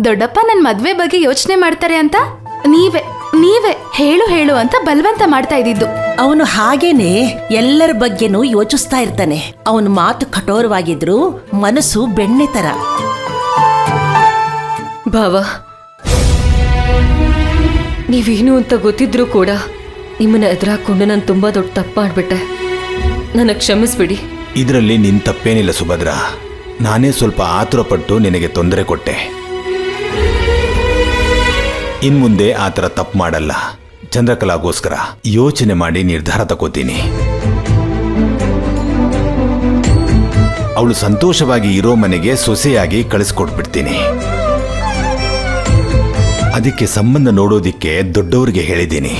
ದೊಡ್ಡಪ್ಪ ನನ್ನ ಮದ್ವೆ ಬಗ್ಗೆ ಯೋಚನೆ ಮಾಡ್ತಾರೆ ಅಂತ? ನೀವೇ ನೀವೇ ಹೇಳು ಹೇಳು ಅಂತ ಬಲವಂತ ಮಾಡ್ತಾ ಇದ್ದಿದ್ದು. ಅವನು ಹಾಗೇನೆ ಎಲ್ಲರ ಬಗ್ಗೆನೂ ಯೋಚಿಸ್ತಾ ಇರ್ತಾನೆ. ಅವನ ಮಾತು ಕಠೋರವಾಗಿದ್ರು ಮನಸ್ಸು ಬೆಣ್ಣೆ ತರ. ಭಾವ ನೀವೇನು ಅಂತ ಗೊತ್ತಿದ್ರೂ ಕೂಡ ನಿಮ್ಮನ್ನ ಎದುರಾಕೊಂಡು ನಾನು ತುಂಬಾ ದೊಡ್ಡ ತಪ್ಪು ಮಾಡ್ಬಿಟ್ಟೆ. ನನ್ನ ಕ್ಷಮಿಸ್ಬಿಡಿ. ಇದರಲ್ಲಿ ನಿನ್ ತಪ್ಪೇನಿಲ್ಲ ಸುಭದ್ರ. ನಾನೇ ಸ್ವಲ್ಪ ಆತುರಪಟ್ಟು ನಿನಗೆ ತೊಂದರೆ ಕೊಟ್ಟೆ. ಇನ್ಮುಂದೆ ಆ ಥರ ತಪ್ಪು ಮಾಡಲ್ಲ. ಚಂದ್ರಕಲಾಗೋಸ್ಕರ ಯೋಚನೆ ಮಾಡಿ ನಿರ್ಧಾರ ತಗೋತೀನಿ ಅವಳು ಸಂತೋಷವಾಗಿ ಇರೋ ಮನೆಗೆ ಸೊಸೆಯಾಗಿ ಕಳಿಸ್ಕೊಟ್ಬಿಡ್ತೀನಿ. ಅದಕ್ಕೆ ಸಂಬಂಧ ನೋಡೋದಿಕ್ಕೆ ದೊಡ್ಡವರಿಗೆ ಹೇಳಿದ್ದೀನಿ.